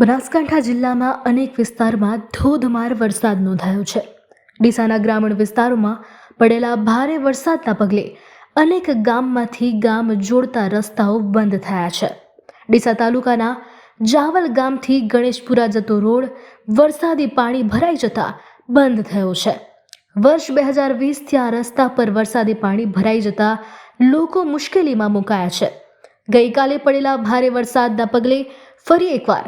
બનાસકાંઠા જિલ્લામાં અનેક વિસ્તારમાં ધોધમાર વરસાદ નોંધાયો છે. ડીસાના ગ્રામીણ વિસ્તારોમાં પડેલા ભારે વરસાદના પગલે અનેક ગામમાંથી ગામ જોડતા રસ્તાઓ બંધ થયા છે. ડીસા તાલુકાના જાવલ ગામથી ગણેશપુરા જતો રોડ વરસાદી પાણી ભરાઈ જતા બંધ થયો છે. વર્ષ બે હજાર વીસથી આ રસ્તા પર વરસાદી પાણી ભરાઈ જતા લોકો મુશ્કેલીમાં મુકાયા છે. ગઈકાલે પડેલા ભારે વરસાદના પગલે ફરી એકવાર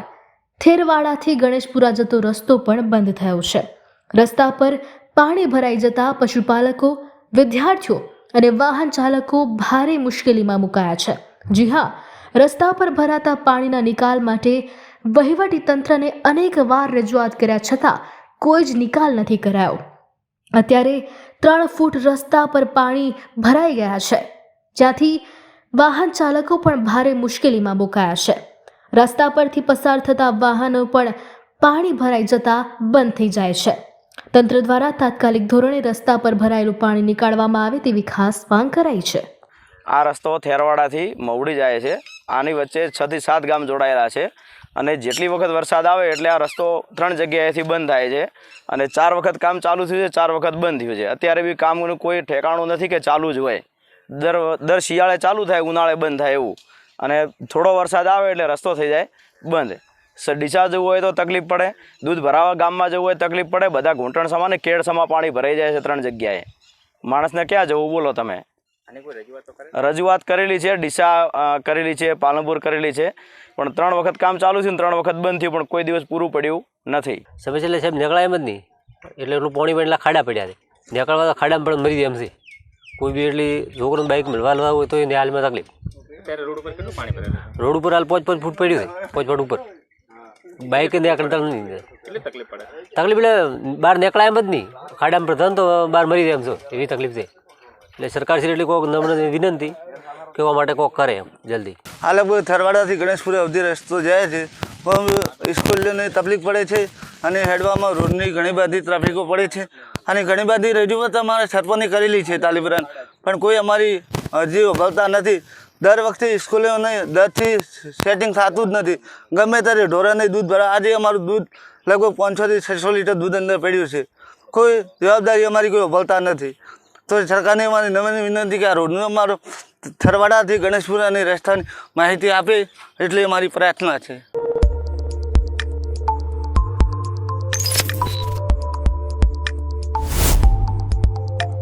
થેરવાડાથી ગણેશપુરા જતો રસ્તો પણ બંધ થયો છે. રસ્તા પર પાણી ભરાઈ જતા પશુપાલકો, વિદ્યાર્થીઓ અને વાહન ચાલકો ભારે મુશ્કેલીમાં મુકાયા છે. જી હા, રસ્તા પર ભરાતા પાણીના નિકાલ માટે વહીવટી તંત્રને અનેક વાર રજૂઆત કર્યા છતાં કોઈ જ નિકાલ નથી કરાયો. અત્યારે ત્રણ ફૂટ રસ્તા પર પાણી ભરાઈ ગયા છે. જ્યાંથી વાહન ચાલકો પણ ભારે મુશ્કેલીમાં મુકાયા છે. રસ્તા પરથી પસાર થતા વાહનો પણ પાણી ભરાઈ જતા બંધ થઈ જાય છે. તંત્ર દ્વારા તાત્કાલિક ધોરણે રસ્તા પર ભરાયેલું પાણી નીકાળવામાં આવે તેવી ખાસ માંગ કરાઈ છે. આ રસ્તો થેરવાડાથી મવડી જાય છે. આની વચ્ચે છ થી સાત ગામ જોડાયેલા છે અને જેટલી વખત વરસાદ આવે એટલે આ રસ્તો ત્રણ જગ્યાએથી બંધ થાય છે અને ચાર વખત કામ ચાલુ થયું છે, ચાર વખત બંધ થયું છે. અત્યારે બી કામનું કોઈ ઠેકાણું નથી કે ચાલુ જ હોય. દર દર શિયાળે ચાલુ થાય, ઉનાળે બંધ થાય એવું. અને થોડો વરસાદ આવે એટલે રસ્તો થઈ જાય બંધ. ડીસા જવું હોય તો તકલીફ પડે દૂધ ભરાવા ગામમાં જવું હોય તકલીફ પડે બધા ઘૂંટણ સમા ને કેળસમાં પાણી ભરાઈ જાય છે ત્રણ જગ્યાએ. માણસને ક્યાં જવું બોલો તમે? રજૂઆત કરેલી? છે ડીસા કરેલી છે પાલનપુર કરેલી છે પણ ત્રણ વખત કામ ચાલુ છે ને ત્રણ વખત બંધ થયું પણ કોઈ દિવસ પૂરું પડ્યું નથી. સમય એટલે સાહેબ નીકળાય એમ જ નહીં. એટલે એટલું પાણી પણ એટલા ખાડા પડ્યા છે. નીકળવા તો ખાડામાં પણ મરી જાય એમ છે. કોઈ બી એટલી છોકરાને બાઇક મળવા લેવા હોય તો એને હાલમાં તકલીફ. રોડ ઉપર હાલ પાંચ પાંચ ફૂટ પડ્યું હોય. પાંચ ફૂટ ઉપર. બાઇક નીકળતા નહીં તકલીફ એટલે બહાર નીકળાય એમ જ નહીં. ખાડામાં પ્રધાન તો બહાર મરી જાય એમ છો એવી તકલીફ છે. એટલે સરકાર શ્રી એટલી કોઈક નમ્ર વિનંતી કેવા માટે કોક કરે એમ જલ્દી. આ લગભગ થરવાડાથી ગણેશપુરે અવધી રસ્તો જાય છે. પણ સ્કૂલોને તકલીફ પડે છે અને હેડવામાં રોડની ઘણી બધી ટ્રાફિકો પડે છે. અને ઘણી બધી રજૂઆત અમારે સરપંચે કરેલી છે તાલીપરાન પણ કોઈ અમારી અરજી ઉભાવતા નથી. દર વખતે સ્કૂલોને દરથી સેટિંગ થતું જ નથી. ગમે ત્યારે ઢોરાને દૂધ ભરા આજે અમારું દૂધ લગભગ પાંચસોથી છસો લીટર દૂધ અંદર પડ્યું છે. કોઈ જવાબદારી અમારી કોઈ ભલતા નથી. તો સરકારને અમારી નમ્ર વિનંતી કે આ રોડનું અમારો થરવાડાથી ગણેશપુરાની રસ્તાની માહિતી આપે, એટલે અમારી પ્રાર્થના છે.